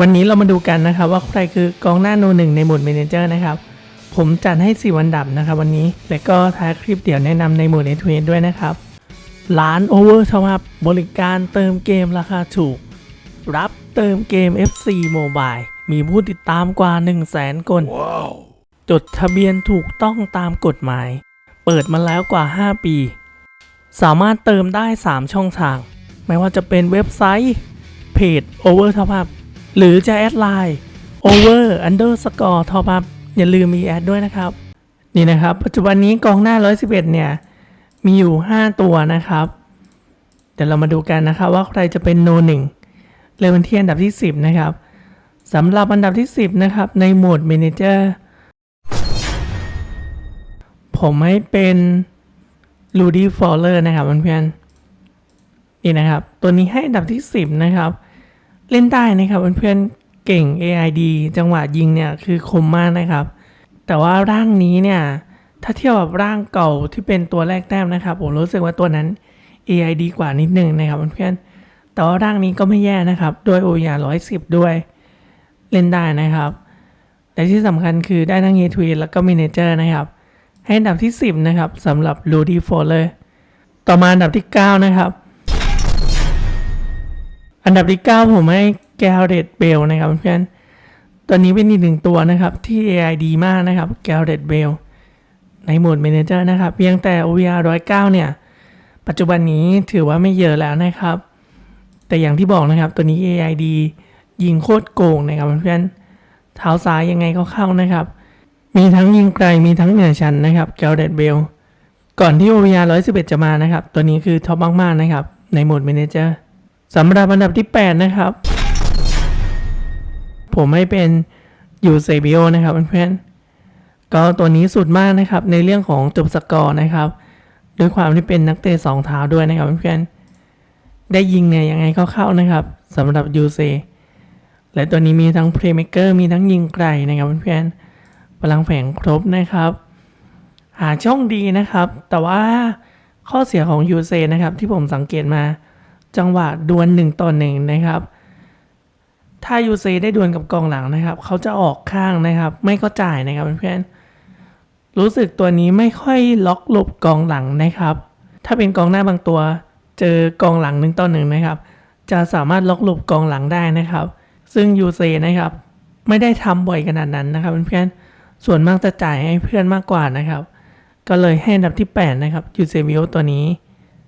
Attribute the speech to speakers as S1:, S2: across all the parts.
S1: วันนี้เรามาดูกันนะครับว่าใครคือกองหน้าโนหนึ่งในหมวด Manager นะครับ ผมจัดให้ 4 วันดับนะครับวันนี้ และก็ท้ายคลิปเดี๋ยวแนะนำในหมวด n อ n ด้วยนะครับ ร้านโอเวอร์ท็อปบริการเติมเกมราคาถูก รับเติมเกม FC Mobile มีผู้ติดตามกว่า 1 0 0 0 0แสนคนจดทะเบียนถูกต้องตามกฎหมาย เปิดมาแล้วกว่า 5 ปี สามารถเติมได้ 3 ช่องทาง ไม่ว่าจะเป็นเว็บไซต์ เพจ Over Top Up หรือจะแอดไลน์ Over Underscore Top Up อย่าลืมมีแอดด้วยนะครับ นี่นะครับ ปัจจุบันนี้กองหน้า 111 เนี่ย มีอยู่ 5 ตัวนะครับ เดี๋ยวเรามาดูกันนะครับว่าใครจะเป็นโนหนึ่งเริ่มกันที่อันดับที่ 10 นะครับสำหรับอันดับที่ 10 นะครับ ในโหมด Manager ผมให้เป็นลูดี้ฟอลเลอร์นะครับเพื่อนๆนี่นะครับ ตัวนี้ให้อันดับที่ 10 นะครับ เล่นได้นะครับเพื่อนๆเก่ง AID จังหวะยิงเนี่ยคือคมมากนะครับ แต่ว่าร่างนี้เนี่ยถ้าเทียบกับร่างเก่าที่เป็นตัวแรกแต้มนะครับผมรู้สึกว่าตัวนั้น AI ดีกว่านิดนึงนะครับเพื่อนๆแต่ว่าร่างนี้ก็ไม่แย่นะครับ ด้วย OER 110ด้วย เล่นได้นะครับ แต่ที่สำคัญคือได้ทั้ง a ท w แล้วก็ Manager นะครับ ให้อันดับที่ 10 นะครับสำหรับ Rudy Fowler ต่อมาอันดับที่ 9 นะครับ อันดับที่ 9 ผมให้ Garrett Bale นะครับเพื่อนตัวนี้เป็นอีกหนึ่งตัวนะครับ ที่ AI ดีมากนะครับ Garrett Bale ในโหมด Manager นะครับ เพียงแต่ OVR 109 เนี่ย ปัจจุบันนี้ถือว่าไม่เยอะแล้วนะครับ แต่อย่างที่บอกนะครับตัวนี้ AI ดียิงโคตรโกงนะครับเพื่อนเท้าซ้ายยังไงก็เข้านะครับ มีทั้งยิงไกลมีทั้งเหนือชั้นนะครับ g a r r e t Bell ก่อนที่ OVR 111 จะมานะครับ ตัวนี้คือท็อปมากๆนะครับ ในโหมด Manager สำหรับอันดับที่ 8 นะครับ ผมให้เป็นยูเซบิโอนะครับเพื่อนๆก็ตัวนี้สุดมากนะครับในเรื่องของจบสกอร์นะครับ ด้วยความที่เป็นนักเตะสองเท้าด้วยนะครับเพื่อนๆได้ยิงเนี่ยยังไงก็เข้านะครับสำหรับยูเซและตัวนี้มีทั้งเพลย์เมเกอร์มีทั้งยิงไกลนะครับเพื่อนๆพลังแฝงครบนะครับ หาช่องดีนะครับ แต่ว่าข้อเสียของยูเซนะครับที่ผมสังเกตมา จังหวะดวลหนึ่งต่อหนึ่งนะครับ ถ้ายูเซได้ดวลกับกองหลังนะครับ เขาจะออกข้างนะครับ ไม่ก็จ่ายนะครับเพื่อนๆรู้สึกตัวนี้ไม่ค่อยล็อกหลบกองหลังนะครับ ถ้าเป็นกองหน้าบางตัว เจอกองหลังหนึ่งต่อหนึ่งนะครับ จะสามารถล็อกหลบกองหลังได้นะครับ ซึ่งยูเซนะครับ ไม่ได้ทำบ่อยขนาดนั้นนะครับเพื่อนๆส่วนมากจะจ่ายให้เพื่อนมากกว่านะครับ ก็เลยให้อันดับที่ 8 นะครับยูเซวิโอตัวนี้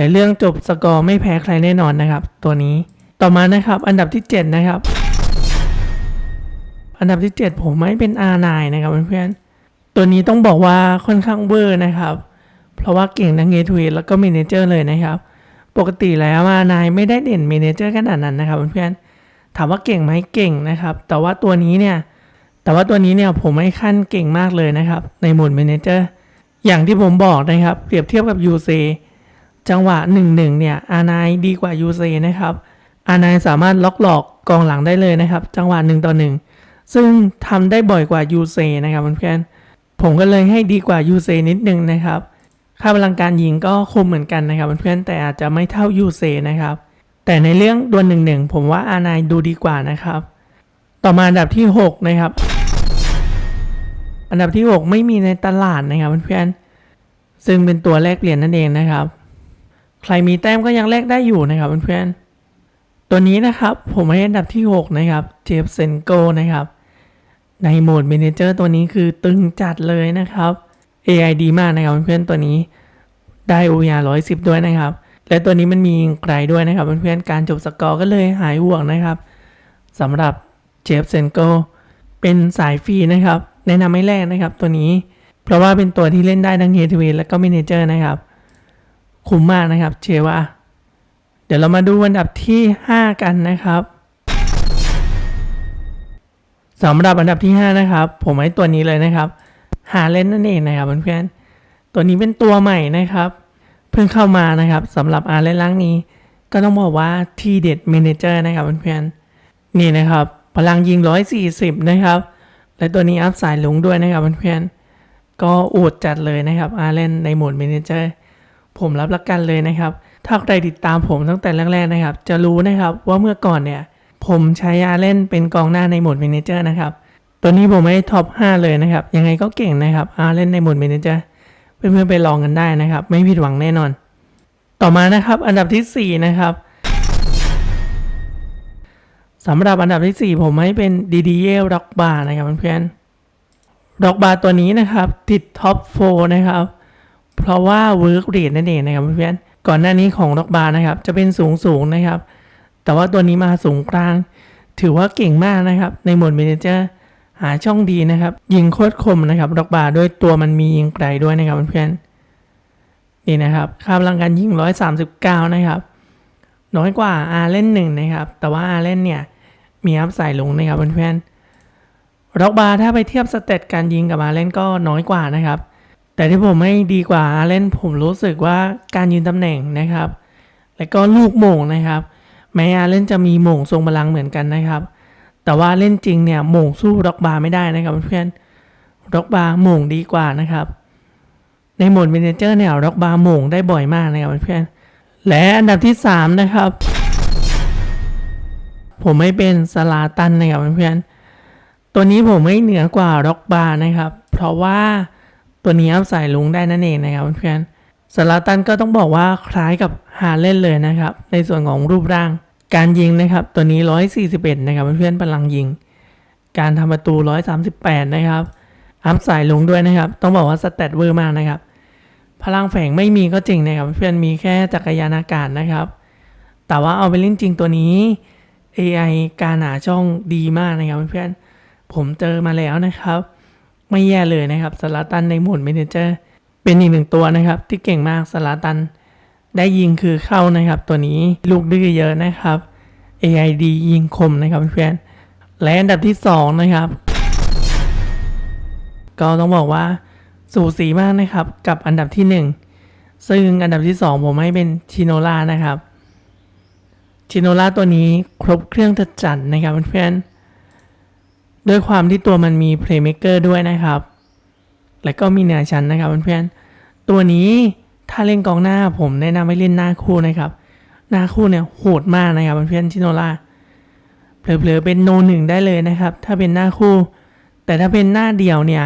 S1: แต่เรื่องจบสกอร์ไม่แพ้ใครแน่นอนนะครับ ตัวนี้ต่อมานะครับ อันดับที่ 7 นะครับ อันดับที่ 7 ผมให้เป็น R9 นะครับเพื่อนๆตัวนี้ต้องบอกว่าค่อนข้างเวอร์นะครับ เพราะว่าเก่งทั้งเอทวแล้วก็เมนเจอร์เลยนะครับ ปกติแล้วมานายไม่ได้เด่นเมนเจอร์ขนาดนั้นนะครับเพื่อนๆถามว่าเก่งไหมเก่งนะครับ แต่ว่าตัวนี้เนี่ยแต่ว่าตัวนี้เนี่ยผมให้ขั้นเก่งมากเลยนะครับ ในหมดเมนเจอร์อย่างที่ผมบอกนะครับ เปรียบเทียบกับ UC จังหวะ 1-1 เนี่ย R9 ดีกว่า UC นะครับ R9 สามารถล็อกหลอกกองหลังได้เลยนะครับ จังหวะ1ต่อ1ซึ่งทำได้บ่อยกว่า UC นะครับเพื่อนๆผมก็เลยให้ดีกว่า UC นิดนึงนะครับค่าพลังการยิงก็คมเหมือนกันนะครับเพื่อนๆแต่อาจจะไม่เท่า UC นะครับ แต่ในเรื่องดวล1 1ผมว่า R9 ดูดีกว่านะครับ ต่อมาอันดับที่ 6 นะครับ อันดับที่ 6 ไม่มีในตลาดนะครับเพื่อนๆซึ่งเป็นตัวแลกเปลี่ยนนั่นเองนะครับ ใครมีแต้มก็ยังแลกได้อยู่นะครับเพื่อนๆ ตัวนี้นะครับผมให้อันดับที่ 6 นะครับเจฟเซนโกนะครับ ในโหมด Manager ตัวนี้คือตึงจัดเลยนะครับ AI ดีมากนะครับเพื่อนๆ ตัวนี้ได้ OER 110ด้วยนะครับ และตัวนี้มันมีไกลด้วยนะครับเพื่อนๆ การจบสกอร์ก็เลยหายห่วงนะครับสำหรับเจฟเซนโกเป็นสายฟรีนะครับ แนะนำไม่แรกนะครับตัวนี้ เพราะว่าเป็นตัวที่เล่นได้ทั้งเฮทเวและก็ m ม n เจอร์นะครับ คุ้มมากนะครับ เชว่า เดี๋ยวเรามาดูอันดับที่ 5 กันนะครับสำหรับอันดับที่ 5 นะครับ ผมให้ตัวนี้เลยนะครับหาเล่นนั่นเองนะครับเพื่อนๆตัวนี้เป็นตัวใหม่นะครับ เพิ่งเข้ามานะครับสำหรับอาเล่นล่างนี้ ก็ต้องบอกว่าทีเด็ดเมนเจอร์นะครับเพื่อนๆนี่นะครับพลังยิง 140 นะครับ และตัวนี้อัพสายลุงด้วยนะครับเพื่อนๆก็อดจัดเลยนะครับอาเล่นในโหมดเมนเจอร์ ผมรับประกันเลยนะครับ ถ้าใครติดตามผมตั้งแต่แรกๆนะครับ จะรู้นะครับว่าเมื่อก่อนเนี่ย ผมใช้อาเล่นเป็นกองหน้าในโหมด Manager นะครับตัวนี้ผมให้ท็อป 5 เลยนะครับ ยังไงก็เก่งนะครับอาเล่นในโหมด Manager เพื่อนๆไปลองกันได้นะครับ ไม่ผิดหวังแน่นอน ต่อมานะครับ อันดับทีสี่4 นะครับสำหรับอันดับทีสี่4 ผมให้เป็น DDA Rock Bar นะครับเพื่อนๆ Rock Bar ตัวนี้นะครับ ติดท็อป 4 นะครับ เพราะว่า Work Rate นั่นเองนะครับเพื่อนก่อนหน้านี้ของ Rock Bar นะครับ จะเป็นสูงสูงนะครับ แต่ว่าตัวนี้มาสูงกลาง ถือว่าเก่งมากนะครับ ในหมด Manager หาช่องดีนะครับ ยิงโคตรคมนะครับดอกบาร์ด้วยตัวมันมียิงไกลด้วยนะครับเพื่อนนี่นะครับค่าพลังการยิง 139 นะครับ น้อยกว่าอาเล่นหนึ่งนะครับ แต่ว่าอาเล่นเนี่ยมีอัพใส่ลงนะครับเพื่อนๆดอกบาร์ถ้าไปเทียบสเตตการยิงกับอาเล่นก็น้อยกว่านะครับ แต่ที่ผมไม่ดีกว่าอาเล่นผมรู้สึกว่าการยืนตำแหน่งนะครับ และก็ลูกโมงนะครับ แม้อาเล่นจะมีโมงทรงพลังเหมือนกันนะครับ แต่ว่าเล่นจริงเนี่ยโมงสู้ร็อกบาร์ไม่ได้นะครับเพื่อนร็อกบาร์โมงดีกว่านะครับ ในโหมดเมนเจอร์เนี่ยร็อกบาร์โมงได้บ่อยมากนะครับเพื่อนและอันดับที่ 3 นะครับ ผมไม่เป็นสลาตันนะครับเพื่อนตัวนี้ผมไม่เหนือกว่าร็อกบาร์นะครับ เพราะว่า ตัวนี้อัพใส่ลุงได้นั่นเองนะครับเพื่อนสลาตันก็ต้องบอกว่าคล้ายกับฮาเล่นเลยนะครับ ในส่วนของรูปร่าง การยิงนะครับ ตัวนี้ 141 นะครับเพื่อนพลังยิง การทำประตู 138 นะครับอัพสายลุงด้วยนะครับ ต้องบอกว่าสเตตเวอร์มากนะครับ พลังแฝงไม่มีก็จริงนะครับ เพื่อนมีแค่จักรยานอากาศนะครับ แต่ว่าเอาไปเล่นจริงตัวนี้ AI การหาช่องดีมากนะครับเพื่อนผมเจอมาแล้วนะครับ ไม่แย่เลยนะครับสลาตันในหมดเมนเจอร์เป็นอีกหนึ่งตัวนะครับ ที่เก่งมากสลาตัน ได้ยิงคือเข้านะครับ ตัวนี้ลูกดื้อเยอะนะครับ AID ยิงคมนะครับเพื่อนและอันดับที่ 2 นะครับ ก็ต้องบอกว่าสูสีมากนะครับกับอันดับที่ 1 ซึ่งอันดับที่ 2 ผมให้เป็นชิโนล่านะครับชิโนล่าตัวนี้ครบเครื่องจัดจัดนะครับเพื่อนๆ ด้วยความที่ตัวมันมีเพลย์เม k เกอร์ด้วยนะครับ และก็มีเนือชั้นนะครับเพื่อนๆ ตัวนี้ถ้าเล่นกองหน้าผมแนะนำให้เล่นหน้าคู่นะครับ หน้าคู่เนี่ยโหดมากนะครับเพื่อนๆชิโนล่าเผลอๆเป็นโนหนึ่งได้เลยนะครับ ถ้าเป็นหน้าคู่ แต่ถ้าเป็นหน้าเดียวเนี่ย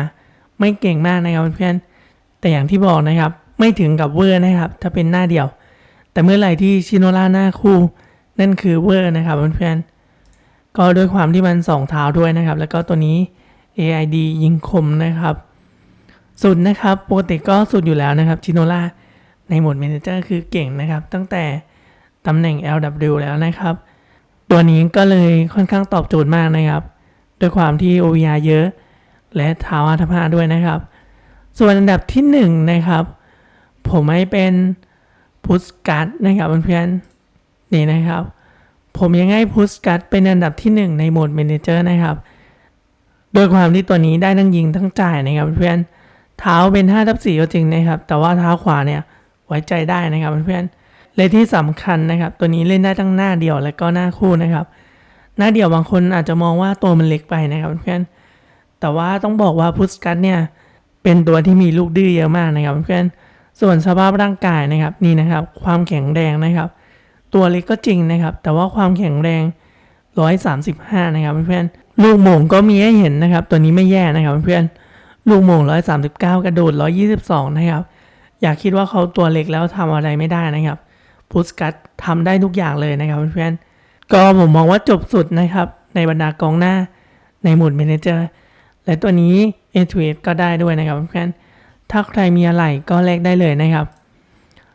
S1: ไม่เก่งมากนะครับเพื่อนๆแต่อย่างที่บอกนะครับ ไม่ถึงกับเวอร์นะครับ ถ้าเป็นหน้าเดียว แต่เมื่อไหร่ที่ชิโนล่าหน้าคู่นั่นคือเวอร์นะครับเพื่อนๆ ก็ด้วยความที่มันสองเท้าด้วยนะครับ แล้วก็ตัวนี้ AID ยิงคมนะครับ สุดนะครับปกติก็สุดอยู่แล้วนะครับชิโนล่าในโหมด Manager คือเก่งนะครับ ตั้งแต่ตำแหน่ง LW แล้วนะครับ ตัวนี้ก็เลยค่อนข้างตอบโจทย์มากนะครับ ด้วยความที่ OVR เยอะ และเท้าอัตภาด้วยนะครับ ส่วนอันดับที่1นะครับ ผมให้เป็นพุสกัดนะครับเพื่อนๆนี่นะครับ ผมยังให้พุสกัดเป็นอันดับที่ 1 ในโหมด Manager นะครับ โดยความที่ตัวนี้ได้ทั้งยิงทั้งจ่ายนะครับเพื่อนเท้าเป็น5ทับ4ก็จริงนะครับ แต่ว่าเท้าขวาเนี่ยไว้ใจได้นะครับเพื่อนๆและที่สำคัญนะครับ ตัวนี้เล่นได้ทั้งหน้าเดียวและก็หน้าคู่นะครับ หน้าเดียวบางคนอาจจะมองว่าตัวมันเล็กไปนะครับเพื่อนแต่ว่าต้องบอกว่าพุสกัสเนี่ยเป็นตัวที่มีลูกดื้อเยอะมากนะครับเพื่อนส่วนสภาพร่างกายนะครับนี่นะครับ ความแข็งแรงนะครับ ตัวเล็กก็จริงนะครับ แต่ว่าความแข็งแรง 135 นะครับเพื่อนๆลูกโมงก็มีให้เห็นนะครับ ตัวนี้ไม่แย่นะครับเพื่อนๆลูกโมง 139 กระโดด 122 นะครับ อยากคิดว่าเขาตัวเล็กแล้วทำอะไรไม่ได้นะครับพุสกัสทำได้ทุกอย่างเลยนะครับเพื่อนๆก็ผมมองว่าจบสุดนะครับ ในบรรดากองหน้าในหมุดเมนเจอร์และตัวนี้ a อ a ก็ได้ด้วยนะครับเพื่อนถ้าใครมีอะไรก็แลกได้เลยนะครับ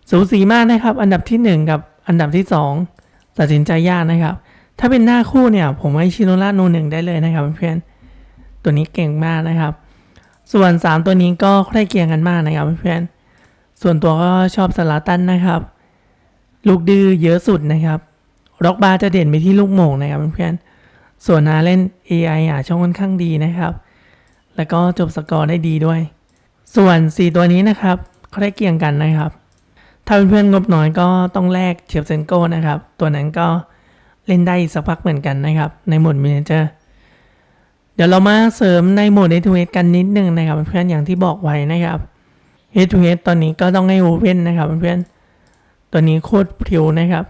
S1: สูสีมากนะครับ อันดับที่ 1 กับ อันดับที่ 2 ตัดสินใจยากนะครับ ถ้าเป็นหน้าคู่เนี่ย ผมให้ชิโนล่าโนหนึ่งได้เลยนะครับเพื่อนๆตัวนี้เก่งมากนะครับ ส่วน 3 ตัวนี้ก็ใกล้เคียงกันมากนะครับเพื่อนๆส่วนตัวก็ชอบสลาตันนะครับ ลูกดื้อเยอะสุดนะครับร็อกบาร์จะเด่นไปที่ลูกโมงนะครับเพื่อนๆส่วนนาเล่น AI อะช่องค่อนข้างดีนะครับ แล้วก็จบสกอร์ได้ดีด้วย ส่วน 4 ตัวนี้นะครับเขาได้เกี่ยงกันนะครับ ถ้าเพื่อนๆงบน้อยก็ต้องแลกเชียบเซนโก้นะครับ ตัวนั้นก็เล่นได้สักพักเหมือนกันนะครับ ในโหมดมินิเจอร์เดี๋ยวเรามาเสริมในโหมด Head to Head กันนิดนึงนะครับเพื่อนๆอย่างที่บอกไว้นะครับ Head to Head ตอนนี้ก็ต้องให้โอเว่นนะครับเพื่อนๆตัวนี้โคตรพริวนะครับ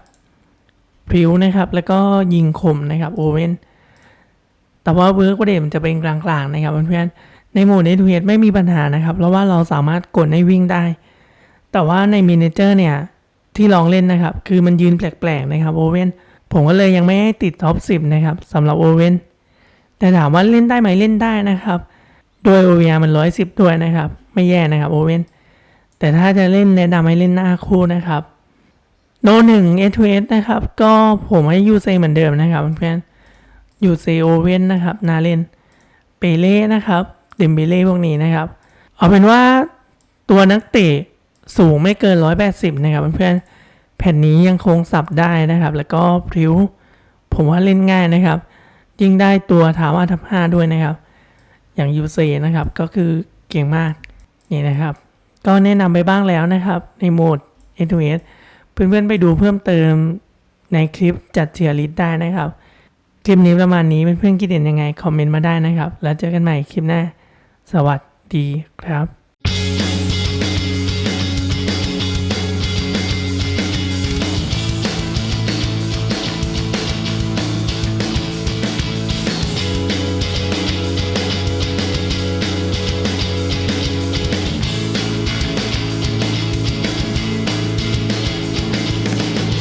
S1: พริ้วนะครับ แล้วก็ยิงคมนะครับโอเว่นแต่ว่าเวิร์กประเด็นจะเป็นกลางๆนะครับเพื่อนๆในโหมดเนทเวไม่มีปัญหานะครับ เพราะว่าเราสามารถกดให้วิ่งได้ แต่ว่าในมินิเจอร์เนี่ย ที่ลองเล่นนะครับ คือมันยืนแปลกๆนะครับโอเว่นผมก็เลยยังไม่ให้ติดท็อป 10 นะครับสำหรับโอเว่นแต่ถามว่าเล่นได้ไหมเล่นได้นะครับ โดย OVR มัน 110 ด้วยนะครับ ไม่แย่นะครับโอเว่นแต่ถ้าจะเล่นแนะนำให้เล่นหน้าคู่นะครับโนหนึ่ง S 2 S นะครับ ก็ผมให้ยูเซเหมือนเดิมนะครับเพื่อนยูเซโอเว่นนะครับนาเล่นเปเล่นะครับเดมเบเล่พวกนี้นะครับ เอาเป็นว่าตัวนักเตะ สูงไม่เกิน 180 นะครับเพื่อนๆแผ่นนี้ยังคงสับได้นะครับ แล้วก็พริ้วผมว่าเล่นง่ายนะครับ ยิ่งได้ตัวถามว่าทับห้าด้วยนะครับ อย่างยูเซนะครับก็คือเก่งมากนี่นะครับ ก็แนะนำไปบ้างแล้วนะครับ ในโหมด a 2 s เพื่อนๆไปดูเพิ่มเติมในคลิปจัดเทียร์ลิสต์ได้นะครับ คลิปนี้ประมาณนี้เพื่อนๆคิดเห็นยังไง คอมเมนต์มาได้นะครับ แล้วเจอกันใหม่คลิปหน้า สวัสดีครับ